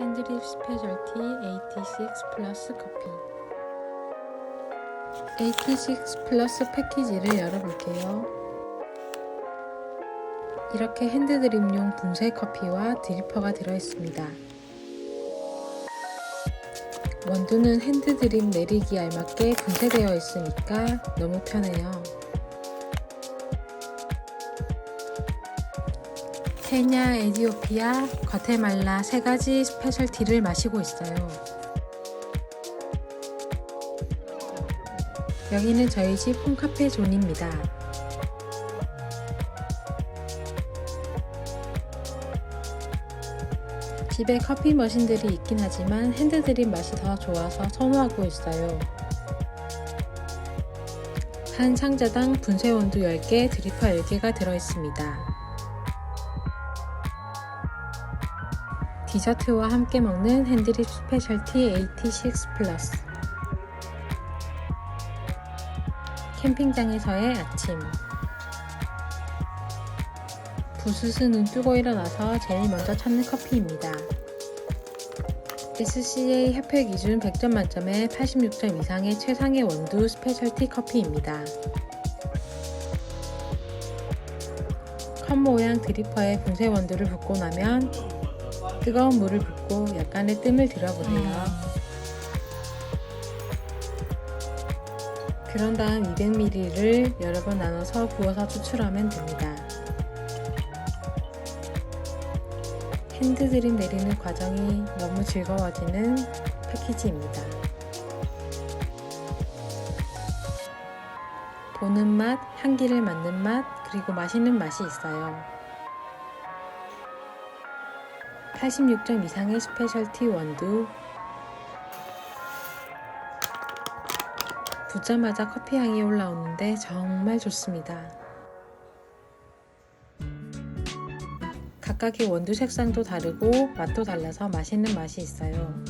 핸드립 스페셜티 86 플러스 커피 86 플러스 패키지를 열어볼게요. 이렇게 핸드드립용 분쇄 커피와 드리퍼가 들어있습니다. 원두는 핸드드립 내리기 알맞게 분쇄되어 있으니까 너무 편해요. 케냐, 에디오피아, 과테말라 세 가지 스페셜티를 마시고 있어요. 여기는 저희 집 홈카페 존입니다. 집에 커피 머신들이 있긴 하지만 핸드드립 맛이 더 좋아서 선호하고 있어요. 한 상자당 분쇄 원두 10개, 드리퍼 10개가 들어있습니다. 디저트와 함께 먹는 핸드립 스페셜티 86 플러스 캠핑장에서의 아침 부스스 눈 뜨고 일어나서 제일 먼저 찾는 커피입니다. SCA 협회 기준 100점 만점에 86점 이상의 최상의 원두 스페셜티 커피입니다. 컵 모양 드리퍼에 분쇄 원두를 붓고 나면 뜨거운 물을 붓고 약간의 뜸을 들여보세요. 그런 다음 200ml를 여러 번 나눠서 부어서 추출하면 됩니다. 핸드드립 내리는 과정이 너무 즐거워지는 패키지입니다. 보는 맛, 향기를 맡는 맛, 그리고 마시는 맛이 있어요. 86점 이상의 스페셜티 원두 붓자마자 커피 향이 올라오는데 정말 좋습니다. 각각의 원두 색상도 다르고 맛도 달라서 맛있는 맛이 있어요.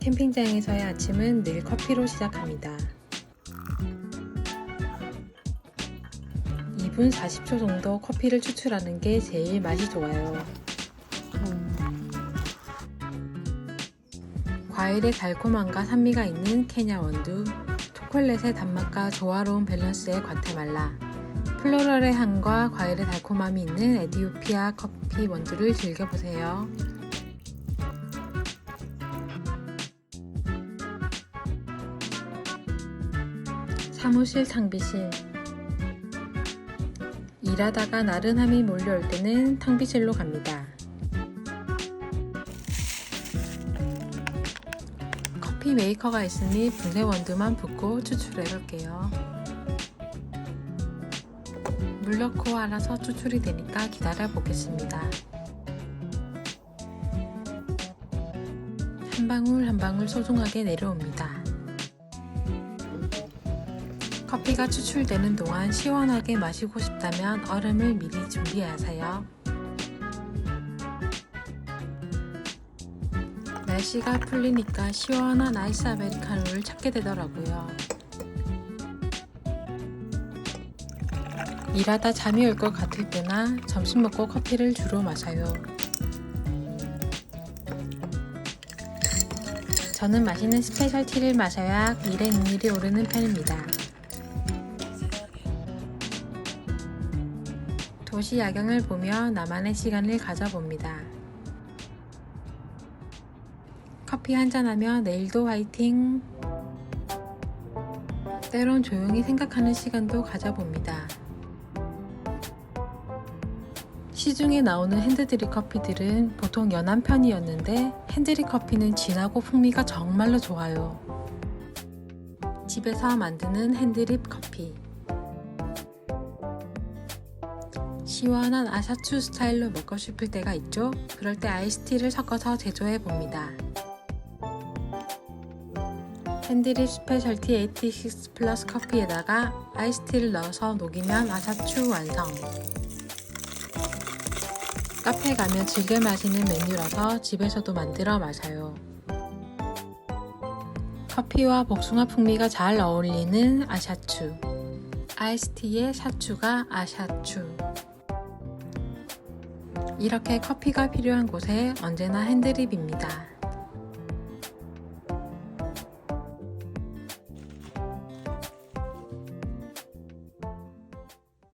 캠핑장에서의 아침은 늘 커피로 시작합니다. 2분 40초 정도 커피를 추출하는 게 제일 맛이 좋아요. 과일의 달콤함과 산미가 있는 케냐 원두, 초콜릿의 단맛과 조화로운 밸런스의 과테말라, 플로럴의 향과 과일의 달콤함이 있는 에디오피아 커피 원두를 즐겨보세요. 사무실 탕비실 일하다가 나른함이 몰려올 때는 탕비실로 갑니다. 커피 메이커가 있으니 분쇄 원두만 붓고 추출해 볼게요. 물 넣고 알아서 추출이 되니까 기다려 보겠습니다. 한 방울 한 방울 소중하게 내려옵니다. 커피가 추출되는 동안 시원하게 마시고 싶다면 얼음을 미리 준비하세요. 날씨가 풀리니까 시원한 아이스 아메리카노를 찾게 되더라고요. 일하다 잠이 올 것 같을 때나 점심 먹고 커피를 주로 마셔요. 저는 마시는 스페셜티를 마셔야 일의 능률이 오르는 편입니다. 도시 야경을 보며 나만의 시간을 가져봅니다. 커피 한잔하며 내일도 화이팅! 때론 조용히 생각하는 시간도 가져봅니다. 시중에 나오는 핸드드립 커피들은 보통 연한 편이었는데 핸드드립 커피는 진하고 풍미가 정말로 좋아요. 집에서 만드는 핸드드립 커피. 시원한 아샤추 스타일로 먹고 싶을 때가 있죠? 그럴 때 아이스티를 섞어서 제조해 봅니다. 핸드립 스페셜티 86 플러스 커피에다가 아이스티를 넣어서 녹이면 아샤추 완성. 카페 가면 즐겨 마시는 메뉴라서 집에서도 만들어 마셔요. 커피와 복숭아 풍미가 잘 어울리는 아샤추. 아이스티의 샤추가 아샤추. 이렇게 커피가 필요한 곳에 언제나 핸드립입니다.